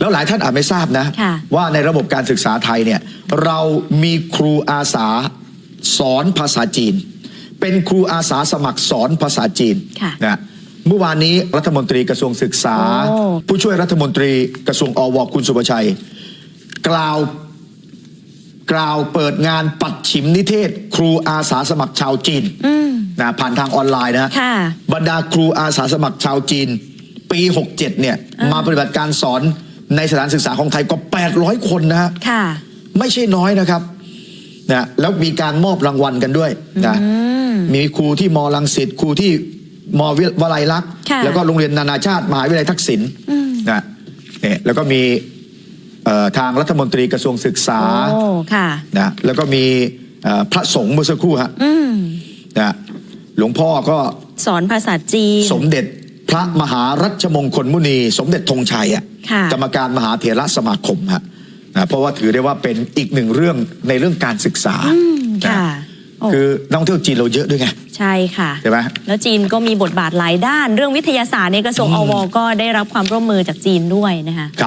แล้วหลายท่านอาจไม่ทราบนะ ค่ะ ว่าในระบบการศึกษาไทยเนี่ยเรามีครูอาสาสอนภาษาจีน เป็นครูอาสาสมัครสอนภาษาจีนค่ะนะเมื่อวานนี้รัฐมนตรีกระทรวงศึกษา โอ้ ผู้ช่วยรัฐมนตรีกระทรวงอวคุณสุประชัย กล่าวกล่าวเปิดงานปัดฉิมนิเทศ ครูอาสาสมัครชาวจีนอืม นะผ่านทางออนไลน์นะฮะ ค่ะ บรรดาครูอาสาสมัครชาวจีน ปี 67 เนี่ย อ่าม มาปฏิบัติการสอน ในสถานศึกษาของไทยกว่า 800 คนนะฮะค่ะ ไม่ใช่น้อยนะครับนะแล้วมีการมอบรางวัลกันด้วยนะอืมมีครูที่มลังสิตครูที่มวิวลัยลักษณ์ค่ะแล้วก็โรงเรียนนานาชาติมหาวิทยาลัยทักษิณอืมนะเนี่ยแล้วก็มีเอ่อทางรัฐมนตรีกระทรวงศึกษาโอ้ค่ะนะแล้วก็มีเอ่อพระสงฆ์เมื่อสักครู่ฮะอืมนะหลวงพ่อก็สอนภาษาจีน สมเด็จ พระมหารัชมงคลมุนี สมเด็จธงชัยอะค่ะกรรมการมหาเถรสมาคมฮะนะเพราะว่าถือได้ว่าเป็นอีกหนึ่งเรื่องในเรื่องการศึกษาอืมนะค่ะโอ้คือนักท่องเที่ยวจีนเราเยอะด้วยไงใช่ค่ะใช่ไหมแล้วจีนก็มีบทบาทหลายด้าน เรื่องวิทยาศาสตร์ในกระทรวงอือมวก็ได้รับความร่วมมือจากจีนด้วยนะคะครับ